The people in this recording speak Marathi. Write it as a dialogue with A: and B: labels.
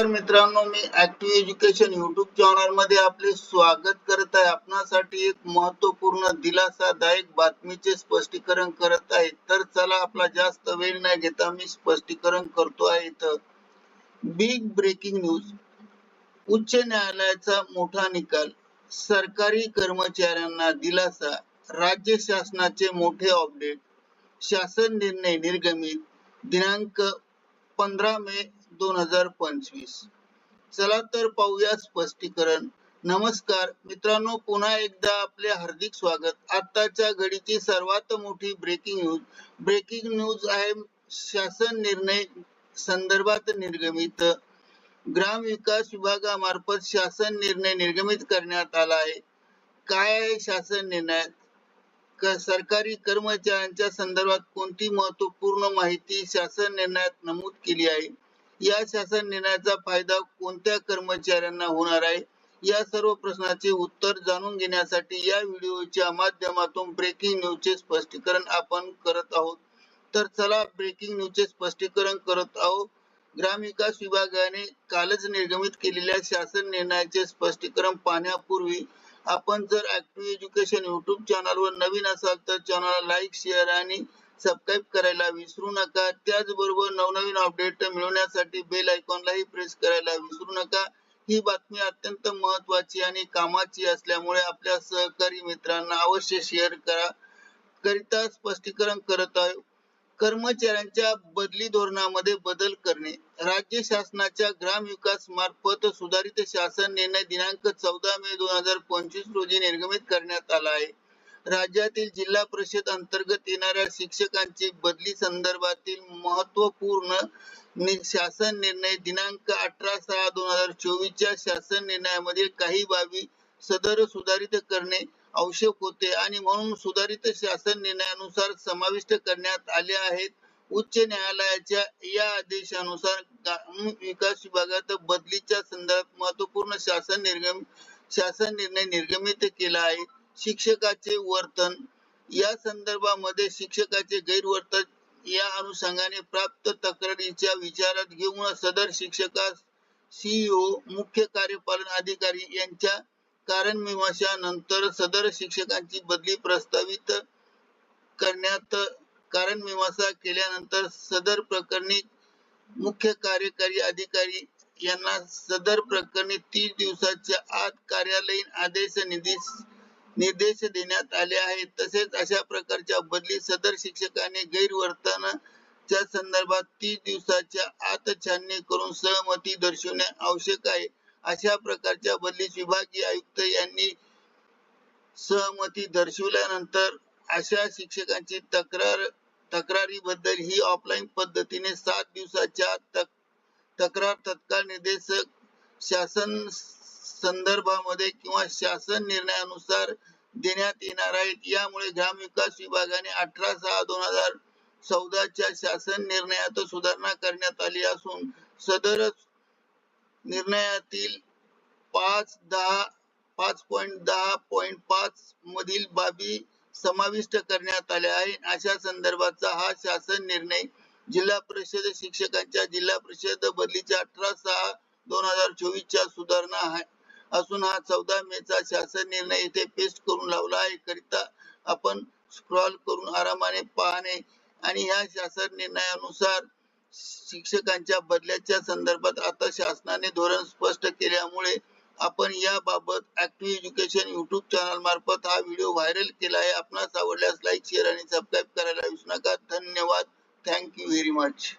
A: नमस्कार मित्रांनो मी ऍक्टिव्ह एज्युकेशन युट्यूब चॅनलमध्ये आपले स्वागत करत आहे. आपणासाठी एक महत्त्वपूर्ण दिलासादायक बातमीचे स्पष्टीकरण करत आहे. तर चला आपला जास्त वेळ न घेता मी स्पष्टीकरण करतो आहे इथं. बिग ब्रेकिंग न्यूज उच्च न्यायालयाचा मोठा निकाल. सरकारी कर्मचाऱ्यांना दिलासा. राज्य शासनाचे मोठे अपडेट शासन निर्णय निर्गमित. दिनांक पंधरा मे दोन हजार पंचवीस. चला तर पाहूया स्पष्टीकरण. नमस्कार मित्रांनो पुन्हा एकदा आपले हार्दिक स्वागत. आताच्या घडीची सर्वात मोठी ब्रेकिंग न्यूज ब्रेकिंग न्यूज आहे शासन निर्णय संदर्भात निर्गमित. ग्राम विकास विभागामार्फत शासन निर्णय निर्गमित करण्यात आला आहे. काय आहे शासन निर्णय? सरकारी कर्मचाऱ्यांच्या संदर्भात कोणती महत्त्वपूर्ण माहिती शासन निर्णयात नमूद केली आहे? या शासन निर्णयाचा फायदा कोणत्या कर्मचाऱ्यांना होणार आहे? या सर्व प्रश्नाचे उत्तर जाणून घेण्यासाठी या व्हिडिओच्या माध्यमातून ब्रेकिंग न्यूजचे स्पष्टीकरण आपण करत आहोत. तर चला ब्रेकिंग न्यूजचे स्पष्टीकरण करत आहोत. ग्रामविकास विभागाने कालच निर्गमित केलेल्या शासन निर्णयाचे स्पष्टीकरण पाहण्यापूर्वी आपण जर ऍक्टिव्ह एज्युकेशन युट्यूब चॅनलवर नवीन असाल तर चॅनलला लाईक शेअर आणि सबस्क्राईब करायला विसरू नका. त्याचबरोबर नवनवीन अपडेट मिळवण्यासाठी बेल आयकॉनलाही प्रेस करायला विसरू नका. ही बातमी अत्यंत महत्वाची आणि कामाची असल्यामुळे आपल्या सहकारी मित्रांना अवश्य शेअर करा. करिता स्पष्टीकरण करत आहे. कर्मचाऱ्यांच्या बदली धोरणामध्ये बदल करणे. राज्य शासनाच्या ग्राम विकास मार्फत सुधारित शासन निर्णय दिनांक चौदा मे दोन हजार पंचवीस रोजी निर्गमित करण्यात आला आहे. राज्यातील जिल्हा परिषद अंतर्गत येणाऱ्या शिक्षकांची बदली संदर्भातील महत्त्वपूर्ण शासन निर्णय दिनांक अठरा सहा दोन हजार चोवीस च्या शासन निर्णयामधील काही बाबी सदर सुधारित करणे आवश्यक होते आणि म्हणून सुधारित शासन निर्णयानुसार समाविष्ट करण्यात आले आहेत. उच्च न्यायालयाच्या या आदेशानुसार ग्रामीण विकास विभागात बदलीच्या संदर्भात महत्त्वपूर्ण शासन निर्गम शासन निर्णय निर्गमित केला आहे. शिक्षकाचे वर्तन. या संदर्भामध्ये शिक्षकाचे गैरवर्तन या अनुषंगाने प्राप्त तक्रारीच्या विचारात घेऊन सदर शिक्षकास सीईओ मुख्य कार्यपालन अधिकारी यांच्या कारण मीमांसानंतर सदर शिक्षकांची बदली प्रस्तावित करण्यात कारण मीमांसा केल्यानंतर सदर प्रकरणी मुख्य कार्यकारी अधिकारी यांना सदर प्रकरणी तीस दिवसाच्या आत कार्यालयीन आदेश निधी निर्देश देण्यात आले आहेत. तसेच अशा प्रकारच्या बदली सदर शिक्षकाने गैरवर्तन च्या संदर्भात तीस दिवसाच्या आत छाननी करून सहमती दर्शवणे आवश्यक आहे. अशा प्रकारच्या बदलीस विभागीय आयुक्त यांनी सहमती दर्शवल्यानंतर अशा शिक्षकांची तक्रार तक्रारीबद्दल ही ऑफलाईन पद्धतीने सात दिवसाच्या तक- तक्रार तत्काळ निर्देशक शासन संदर्भामध्ये किंवा शासन निर्णयानुसार देण्यात येणार आहेत. यामुळे ग्रामविकास विभागाने अठरा सहा दोन हजार चौदाच्या शासन निर्णयात सुधारणा करण्यात आली असून सदर निर्णयातील पाच दहा पाच पॉईंट दहा पॉईंट पाच मधील बाबी समाविष्ट करण्यात आल्या आहेत. अशा संदर्भाचा हा शासन निर्णय जिल्हा परिषद शिक्षकांच्या जिल्हा परिषद बदलीच्या अठरा सहा दोन हजार चोवीसच्या सुधारणा आहे. असून हा चौदा मे चा शासन निर्णय इथे पेस्ट करून लावला आहे. करिता आपण स्क्रॉल करून आरामाने पाहणे आणि ह्या शासन निर्णयानुसार शिक्षकांच्या बदल्याच्या संदर्भात आता शासनाने धोरण स्पष्ट केल्यामुळे आपण याबाबत ऍक्टिव्ह एज्युकेशन युट्यूब चॅनल मार्फत हा व्हिडिओ व्हायरल केला आहे. आपणास आवडल्यास लाईक शेअर आणि सबस्क्राईब करायला विसरू नका. धन्यवाद. Thank you very much